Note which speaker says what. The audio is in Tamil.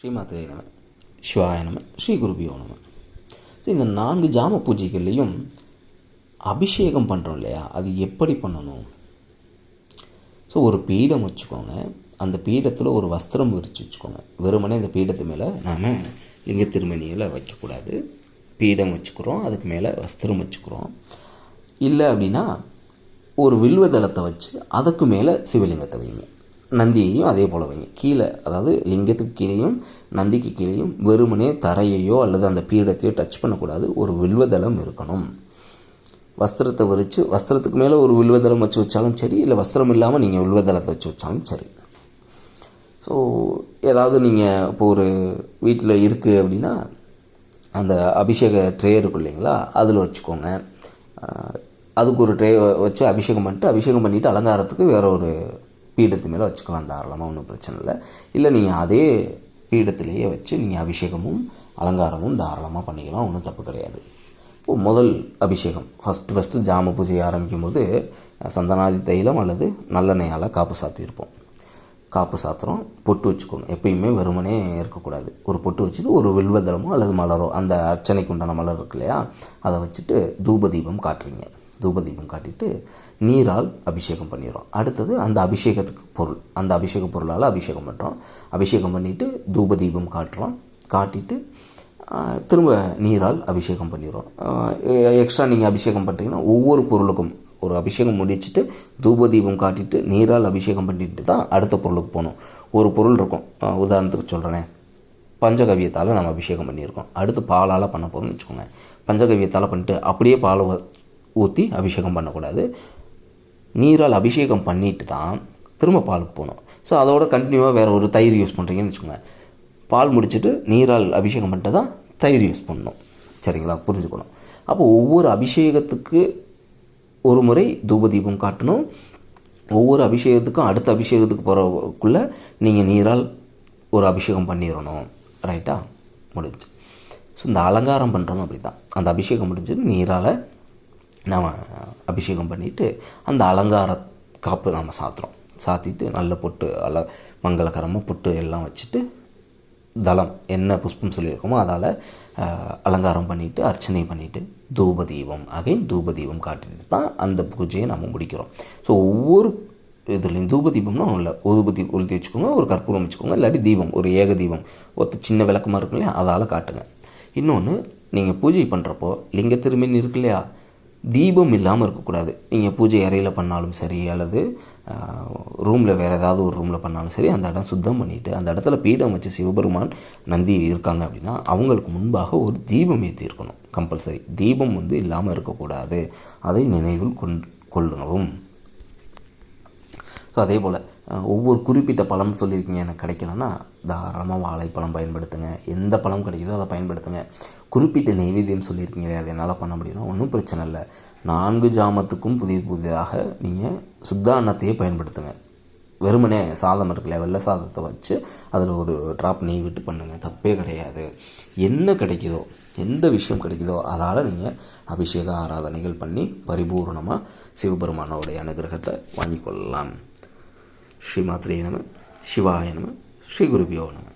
Speaker 1: ஸ்ரீமாத்திரை நம சிவாய நம ஸ்ரீ குருபியோ நம. ஸோ இந்த நான்கு ஜாம பூஜைகள்லேயும் அபிஷேகம் பண்ணுறோம் இல்லையா? அது எப்படி பண்ணணும்? ஸோ ஒரு பீடம் வச்சுக்கோங்க. அந்த பீடத்தில் ஒரு வஸ்திரம் விரித்து வச்சுக்கோங்க. வெறுமனே அந்த பீடத்து மேலே நாம் லிங்க திருமணியில் வைக்கக்கூடாது. பீடம் வச்சுக்கிறோம் அதுக்கு மேலே வஸ்திரம் வச்சுக்கிறோம். இல்லை அப்படின்னா ஒரு வில்வதளத்தை வச்சு அதுக்கு மேலே சிவலிங்கத்தை வைங்க. நந்தியையும் அதே போல் வைங்க. கீழே அதாவது லிங்கத்துக்கு கீழேயும் நந்திக்கு கீழேயும் வெறுமனே தரையையோ அல்லது அந்த பீடத்தையோ டச் பண்ணக்கூடாது. ஒரு வில்வதளம் இருக்கணும். வஸ்திரத்தை விரித்து வஸ்திரத்துக்கு மேலே ஒரு வில்வதளம் வச்சு வச்சாலும் சரி இல்லை வஸ்திரம் இல்லாமல் நீங்கள் வில்வதளத்தை வச்சு வச்சாலும் சரி. ஸோ ஏதாவது நீங்கள் இப்போ ஒரு வீட்டில் இருக்குது அப்படின்னா அந்த அபிஷேக ட்ரே இருக்கும் இல்லைங்களா? அதில் வச்சுக்கோங்க. அதுக்கு ஒரு ட்ரே வச்சு அபிஷேகம் பண்ணிட்டு அபிஷேகம் பண்ணிவிட்டு அலங்காரத்துக்கு வேற ஒரு பீடத்து மேலே வச்சுக்கலாம் தாராளமாக ஒன்றும் பிரச்சனை இல்லை. இல்லை நீங்கள் அதே பீடத்திலேயே வச்சு நீங்கள் அபிஷேகமும் அலங்காரமும் தாராளமாக பண்ணிக்கலாம் ஒன்றும் தப்பு கிடையாது. இப்போ முதல் அபிஷேகம் ஃபஸ்ட்டு ஃபஸ்ட்டு ஜாம பூஜையை ஆரம்பிக்கும் போது சந்தனாதி தைலம் அல்லது நல்லெண்ணெயால் காப்பு சாத்தியிருப்போம். காப்பு சாத்திரம் பொட்டு வச்சுக்கணும். எப்பயுமே வெறுமனே இருக்கக்கூடாது. ஒரு பொட்டு வச்சுட்டு ஒரு வில்வதளமோ அல்லது மலரோ அந்த அர்ச்சனைக்கு உண்டான மலர் இருக்கு இல்லையா அதை வச்சுட்டு தூப தீபம் காட்டுறீங்க. தூபதீபம் காட்டிட்டு நீரால் அபிஷேகம் பண்ணிடுறோம். அடுத்தது அந்த அபிஷேகத்துக்கு பொருள். அந்த அபிஷேக பொருளால் அபிஷேகம் பண்ணுறோம் அபிஷேகம் பண்ணிவிட்டு தூபதீபம் காட்டுறோம். காட்டிட்டு திரும்ப நீரால் அபிஷேகம் பண்ணிடுறோம். எக்ஸ்ட்ரா நீங்கள் அபிஷேகம் பண்ணுறீங்கன்னா ஒவ்வொரு பொருளுக்கும் ஒரு அபிஷேகம் முடிச்சுட்டு தூபதீபம் காட்டிட்டு நீரால் அபிஷேகம் பண்ணிட்டு தான் அடுத்த பொருளுக்கு போகணும். ஒரு பொருள் இருக்கும். உதாரணத்துக்கு சொல்கிறேனே பஞ்சகவியத்தால் நம்ம அபிஷேகம் பண்ணியிருக்கோம். அடுத்து பாலால் பண்ண போகிறோம்னு வச்சுக்கோங்க. பஞ்சகவியத்தால் பண்ணிட்டு அப்படியே பாலை ஊற்றி அபிஷேகம் பண்ணக்கூடாது. நீரால் அபிஷேகம் பண்ணிட்டு தான் திரும்ப பாலுக்கு போகணும். ஸோ அதோட கண்டினியூவாக வேறு ஒரு தயிர் யூஸ் பண்ணுறீங்கன்னு வச்சுக்கோங்க. பால் முடிச்சுட்டு நீரால் அபிஷேகம் பண்ணிட்டு தான் தயிர் யூஸ் பண்ணணும். சரிங்களா? புரிஞ்சுக்கணும். அப்போ ஒவ்வொரு அபிஷேகத்துக்கு ஒரு முறை தூபதீபம் காட்டணும். ஒவ்வொரு அபிஷேகத்துக்கும் அடுத்த அபிஷேகத்துக்கு போகிறக்குள்ளே நீங்கள் நீரால் ஒரு அபிஷேகம் பண்ணிடணும். ரைட்டா முடிஞ்சு. ஸோ இந்த அலங்காரம் பண்ணுறதும் அப்படி தான் அந்த அபிஷேகம் முடிஞ்சு நீரால் நாம் அபிஷேகம் பண்ணிவிட்டு அந்த அலங்கார காப்பு நாம் சாத்துறோம். சாத்திட்டு நல்ல பொட்டு அல மங்களகரமாக பொட்டு எல்லாம் வச்சுட்டு தளம் என்ன புஷ்பம் சொல்லியிருக்கோமோ அதால் அலங்காரம் பண்ணிவிட்டு அர்ச்சனை பண்ணிவிட்டு தூப தீபம் அகைன் தூப தீபம் காட்டிட்டு தான் அந்த பூஜையை நம்ம முடிக்கிறோம். ஸோ ஒவ்வொரு இதுலேயும் தூப தீபம்னா ஒன்றும் இல்லை ஊதுபதி கொளுத்தி வச்சுக்கோங்க ஒரு கற்பூரம் வச்சுக்கோங்க இல்லாட்டி தீபம் ஒரு ஏக தீபம் ஒத்த சின்ன விளக்கமாக இருக்கும் இல்லையா அதால் காட்டுங்க. இன்னொன்று நீங்கள் பூஜை பண்ணுறப்போ லிங்க திரும்பின்னு இருக்கு இல்லையா தீபம் இல்லாமல் இருக்கக்கூடாது. நீங்கள் பூஜை அறையில் பண்ணாலும் சரி அல்லது ரூமில் வேறு ஏதாவது ஒரு ரூமில் பண்ணாலும் சரி அந்த இடம் சுத்தம் பண்ணிவிட்டு அந்த இடத்துல பீடம் வச்சு சிவபெருமான் நந்தி இருக்காங்க அப்படின்னா அவங்களுக்கு முன்பாக ஒரு தீபம் ஏற்றி இருக்கணும் கம்பல்சரி. தீபம் வந்து இல்லாமல் இருக்கக்கூடாது. அதை நினைவில் கொண் கொள்ளவும் ஸோ அதே போல் ஒவ்வொரு குறிப்பிட்ட பழம் சொல்லியிருக்கீங்க எனக்கு கிடைக்கலன்னா தாராளமாக வாழைப்பழம் பயன்படுத்துங்க. எந்த பழம் கிடைக்குதோ அதை பயன்படுத்துங்க. குறிப்பிட்ட நைவேத்தியம் சொல்லியிருக்கீங்க அதை என்னால் பண்ண முடியும்னா ஒன்றும் பிரச்சனை இல்லை. நான்கு ஜாமத்துக்கும் புதிய புதிதாக நீங்கள் சுத்த அன்னத்தையே பயன்படுத்துங்க. வெறுமனே சாதம் இருக்குல்ல வெள்ளை சாதத்தை வச்சு அதில் ஒரு ட்ராப் நெய் விட்டு பண்ணுங்கள் தப்பே கிடையாது. என்ன கிடைக்குதோ எந்த விஷயம் கிடைக்குதோ அதால் நீங்கள் அபிஷேக ஆராதனைகள் பண்ணி பரிபூர்ணமாக சிவபெருமானோடைய அனுகிரகத்தை வாங்கிக்கொள்ளலாம். கொள்ளலாம் ஸ்ரீமாத்ரே நம சிவாய நம ஸ்ரீ குருபியோ நம